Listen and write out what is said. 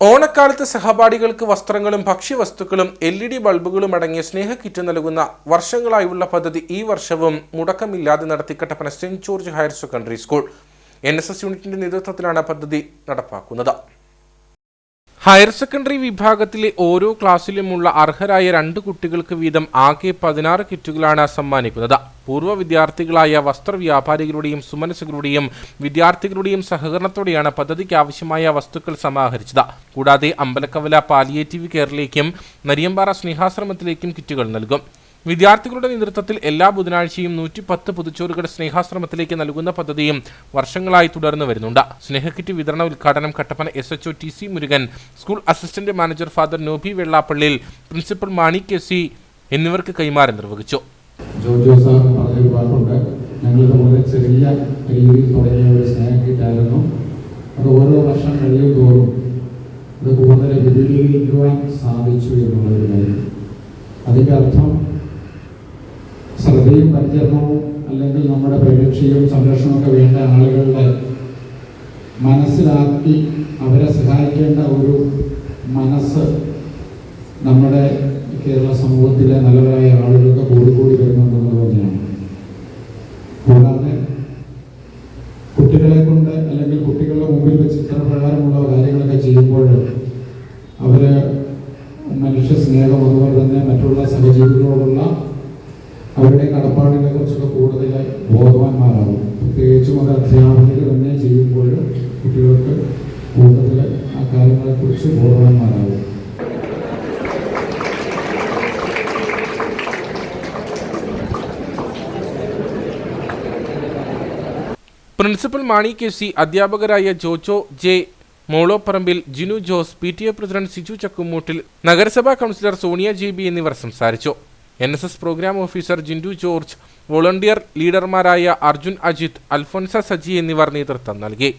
ഓണക്കാലത്ത് സഹപാഠികൾക്ക് വസ്ത്രങ്ങളും ഭക്ഷ്യവസ്തുക്കളും എൽ ഇ ഡി ബൾബുകളും അടങ്ങിയ സ്നേഹ കിറ്റ് നൽകുന്ന വർഷങ്ങളായുള്ള പദ്ധതി ഈ വർഷവും മുടക്കമില്ലാതെ നടത്തി Kattappana saint George higher secondary school. N S S യൂണിറ്റിന്റെ നേതൃത്വത്തിലാണ് പദ്ധതി നടപ്പാക്കുന്നത്. ഹയർ സെക്കൻഡറി വിഭാഗത്തിലെ ഓരോ ക്ലാസ്സിലുമുള്ള അർഹരായ രണ്ട് കുട്ടികൾക്ക് വീതം ആകെ പതിനാറ് കിറ്റുകളാണ് സമ്മാനിക്കുന്നത്. പൂർവ വിദ്യാർത്ഥികളായ വസ്ത്ര വ്യാപാരികളുടെയും സുമനസുകളുടെയും വിദ്യാർത്ഥികളുടെയും സഹകരണത്തോടെയാണ് പദ്ധതിക്ക് ആവശ്യമായ വസ്തുക്കൾ സമാഹരിച്ചത്. കൂടാതെ അമ്പലക്കവല പാലിയേറ്റീവ് കെയറിലേക്കും നരിയമ്പാറ സ്നേഹാശ്രമത്തിലേക്കും കിറ്റുകൾ നൽകും. വിദ്യാർത്ഥികളുടെ നേതൃത്വത്തിൽ എല്ലാ ബുധനാഴ്ചയും നൂറ്റി പത്ത് പുതുച്ചോറുകളുടെ സ്നേഹാശ്രമത്തിലേക്ക് നൽകുന്ന പദ്ധതിയും വർഷങ്ങളായി തുടർന്നു വരുന്നുണ്ട്. സ്നേഹക്കിറ്റ് വിതരണ ഉദ്ഘാടനം Kattappana S H T C Murugan school assistant manager father Noby വെള്ളാപ്പള്ളിയിൽ principal Mani K C എന്നിവർക്ക് കൈമാറി നിർവഹിച്ചു. അതിന്റെ തമ്മിൽ ചെറിയ അത് ഓരോ വർഷം അതിന്റെ അർത്ഥം ശ്രദ്ധയും പരിചരണവും അല്ലെങ്കിൽ നമ്മുടെ പരിരക്ഷയും സംരക്ഷണമൊക്കെ വേണ്ട ആളുകളുടെ മനസ്സിലാക്കി അവരെ സഹായിക്കേണ്ട ഒരു മനസ്സ് നമ്മുടെ കേരള സമൂഹത്തിലെ നല്ലവരായ ആളുകൾക്ക് കൂടിക്കൂടി വരുന്നുണ്ടെന്നുള്ളത് തന്നെയാണ്. കൂടാതെ കുട്ടികളെ കൊണ്ട് അല്ലെങ്കിൽ കുട്ടികളുടെ മുമ്പിൽ വെച്ച് ഇത്തരപ്രകാരമുള്ള കാര്യങ്ങളൊക്കെ ചെയ്യുമ്പോൾ അവർ മനുഷ്യ സ്നേഹം അതുപോലെ തന്നെ മറ്റുള്ള സഹജീവികളോടുള്ള അവരുടെ കടപ്പാടുകളെ കുറിച്ചൊക്കെ കൂടുതലായി ബോധവാന്മാരാകും. പ്രത്യേകിച്ചും അത് അധ്യാപകർ തന്നെ ചെയ്യുമ്പോൾ കുട്ടികൾക്ക് കൂടുതൽ ആ കാര്യങ്ങളെക്കുറിച്ച് ബോധവാന്മാരാകും. പ്രിൻസിപ്പൽ മാണി കെ സി അധ്യാപകരായ Jojo J Moloparambil Jinu Jose P T A president Siju Chakkumoottil നഗരസഭാ കൗൺസിലർ സോണിയ ജെ ബി എന്നിവർ സംസാരിച്ചു. N S S programme officer Jindu George volunteer ലീഡർമാരായ Arjun Ajith Alphonsa Saji എന്നിവർ നേതൃത്വം നൽകി.